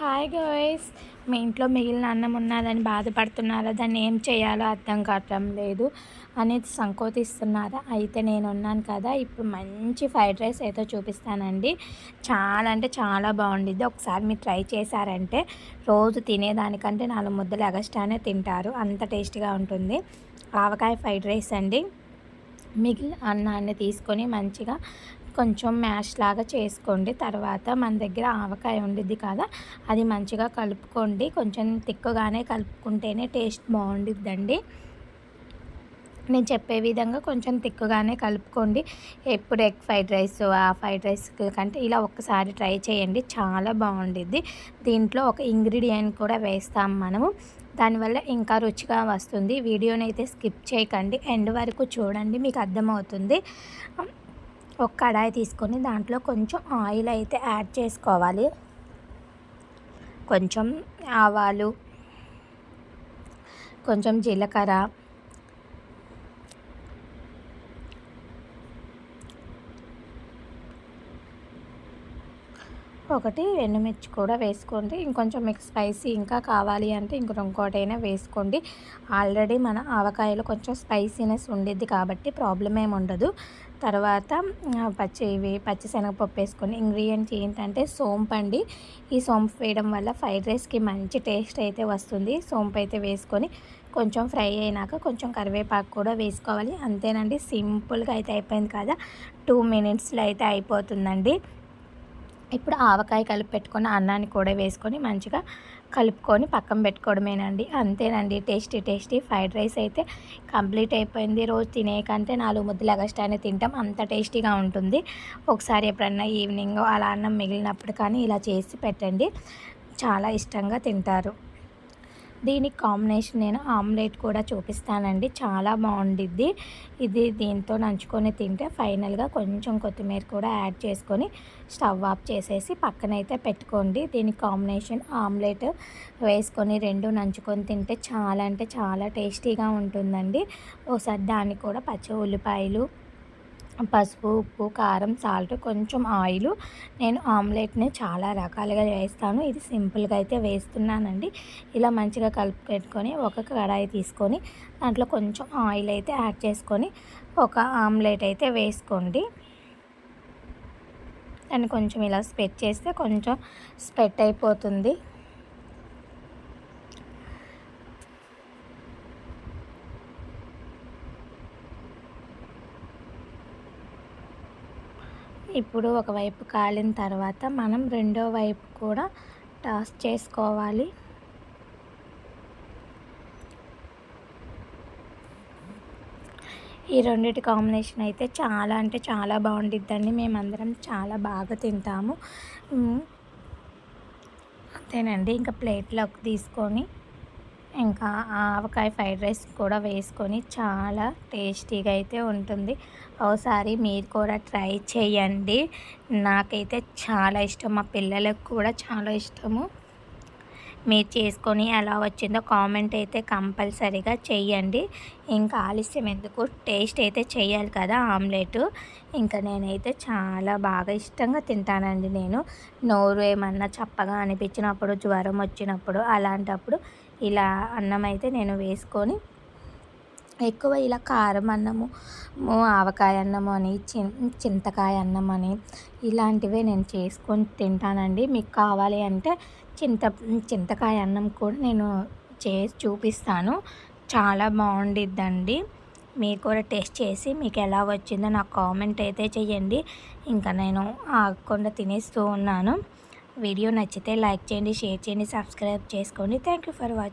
Hi guys మీ ఇంట్లో మిగిలిన అన్నం ఉన్నదని బాధపడుతున్నారా? దాన్ని ఏం చేయాలో అర్థం కావటం లేదు అనేది సంకోతిస్తున్నారా అయితే నేను ఉన్నాను కదా ఇప్పుడు మంచి ఫ్రైడ్ రైస్ అయితే చూపిస్తానండి. చాలా అంటే చాలా బాగుండిద్ది. ఒకసారి మీరు ట్రై చేశారంటే రోజు తినేదానికంటే నాలుగు ముద్దలు ఎగస్ట్రానే తింటారు. అంత టేస్టీగా ఉంటుంది. ఆవకాయ ఫ్రైడ్ రైస్ అండి. మిగిలిన అన్నాన్ని తీసుకొని మంచిగా కొంచెం మ్యాష్ లాగా చేసుకోండి. తర్వాత మన దగ్గర ఆవకాయ ఉండిద్ది కదా అది మంచిగా కలుపుకోండి. కొంచెం తిక్కుగానే కలుపుకుంటేనే టేస్ట్ బాగుండిద్దండి. నేను చెప్పే విధంగా కొంచెం తిక్కుగానే కలుపుకోండి. ఎప్పుడు ఎగ్ ఫ్రైడ్ రైస్ ఆ ఫ్రైడ్ రైస్ కంటే ఇలా ఒక్కసారి ట్రై చేయండి. చాలా బాగుండిద్ది. దీంట్లో ఒక ఇంగ్రీడియంట్ కూడా వేస్తాం మనము. దానివల్ల ఇంకా రుచిగా వస్తుంది. వీడియోని అయితే స్కిప్ చేయకండి. ఎండ్ వరకు చూడండి మీకు అర్థమవుతుంది. ఒక కడాయి తీసుకొని దాంట్లో కొంచెం ఆయిల్ అయితే యాడ్ చేసుకోవాలి. కొంచెం ఆవాలు కొంచెం జీలకర్ర ఒకటి ఎండుమిర్చి కూడా వేసుకోండి. ఇంకొంచెం మీకు స్పైసీ ఇంకా కావాలి అంటే ఇంకొకటైనా వేసుకోండి. ఆల్రెడీ మన ఆవకాయలో కొంచెం స్పైసీనెస్ ఉండిద్ది కాబట్టి ప్రాబ్లం ఏమి ఉండదు. తర్వాత పచ్చి ఇవి పచ్చిశనగపప్పు వేసుకొని ఇంగ్రీడియంట్స్ ఏంటంటే సోంపు అండి. ఈ సోంపు వేయడం వల్ల ఫ్రైడ్ రైస్కి మంచి టేస్ట్ అయితే వస్తుంది. సోంపు అయితే వేసుకొని కొంచెం ఫ్రై అయినాక కొంచెం కరివేపాకు కూడా వేసుకోవాలి. అంతేనండి సింపుల్గా అయితే అయిపోయింది కదా. టూ మినిట్స్లో అయితే అయిపోతుందండి. ఇప్పుడు ఆవకాయ కలిపి పెట్టుకున్న అన్నాన్ని కూడా వేసుకొని మంచిగా కలుపుకొని పక్కన పెట్టుకోవడమేనండి. అంతేనండి. టేస్టీ టేస్టీ ఫ్రైడ్ రైస్ అయితే కంప్లీట్ అయిపోయింది. రోజు తినే కంటే నాలుగు ముద్దలు ఎగస్టానే తింటాం. అంత టేస్టీగా ఉంటుంది. ఒకసారి ఎప్పుడన్నా ఈవినింగ్ అలా అన్నం మిగిలినప్పుడు కానీ ఇలా చేసి పెట్టండి. చాలా ఇష్టంగా తింటారు. దీనికి కాంబినేషన్ నేను ఆమ్లెట్ కూడా చూపిస్తానండి. చాలా బాగుండిద్ది. ఇది దీంతో నంచుకొని తింటే ఫైనల్గా కొంచెం కొత్తిమీర కూడా యాడ్ చేసుకొని స్టవ్ ఆఫ్ చేసేసి పక్కనైతే పెట్టుకోండి. దీనికి కాంబినేషన్ ఆమ్లెట్ వేసుకొని రెండు నంచుకొని తింటే చాలా అంటే చాలా టేస్టీగా ఉంటుందండి. ఒకసారి దాన్ని కూడా పచ్చి ఉల్లిపాయలు పసుపు ఉప్పు కారం సాల్ట్ కొంచెం ఆయిల్. నేను ఆమ్లెట్ని చాలా రకాలుగా వేస్తాను. ఇది సింపుల్గా అయితే వేస్తున్నానండి. ఇలా మంచిగా కలిపి పెట్టుకొని ఒక కడాయి తీసుకొని దాంట్లో కొంచెం ఆయిల్ అయితే యాడ్ చేసుకొని ఒక ఆమ్లెట్ అయితే వేసుకోండి. దాన్ని కొంచెం ఇలా స్పెట్ చేస్తే కొంచెం స్పెట్ అయిపోతుంది. ఇప్పుడు ఒకవైపు కాలిన తర్వాత మనం రెండో వైపు కూడా టాస్ చేసుకోవాలి. ఈ రెండింటి కాంబినేషన్ అయితే చాలా అంటే చాలా బాగుండిద్దండి. మేమందరం చాలా బాగా తింటాము. అంతేనండి. ఇంకా ప్లేట్లోకి తీసుకొని ఇంకా ఆవకాయ ఫ్రైడ్ రైస్ కూడా వేసుకొని చాలా టేస్టీగా అయితే ఉంటుంది. ఒకసారి మీరు కూడా ట్రై చేయండి. నాకైతే చాలా ఇష్టం. మా పిల్లలకు కూడా చాలా ఇష్టము. మీరు చేసుకొని ఎలా వచ్చిందో కామెంట్ అయితే కంపల్సరీగా చేయండి ఇంకా ఆలస్యం ఎందుకు? టేస్ట్ అయితే చేయాలి కదా ఆమ్లెట్. ఇంకా నేనైతే చాలా బాగా ఇష్టంగా తింటానండి నేను. నోరు ఏమన్నా చప్పగా అనిపించినప్పుడు జ్వరం వచ్చినప్పుడు అలాంటప్పుడు ఇలా అన్నం అయితే నేను వేసుకొని ఎక్కువ ఇలా కారం అన్నము ఆవకాయ అన్నము అని చింతకాయ అన్నం అని ఇలాంటివే నేను చేసుకొని తింటానండి. మీకు కావాలి అంటే చింత చింతకాయ అన్నం కూడా నేను చేసి చూపిస్తాను. చాలా బాగుండిద్దండి. మీరు కూడా టెస్ట్ చేసి మీకు ఎలా వచ్చిందో నాకు కామెంట్ అయితే చేయండి ఇంకా నేను ఆగకుండా తినేస్తూ ఉన్నాను. వీడియో నచ్చితే లైక్ చేయండి షేర్ చేయండి సబ్స్క్రైబ్ చేసుకోండి. Thank you for watching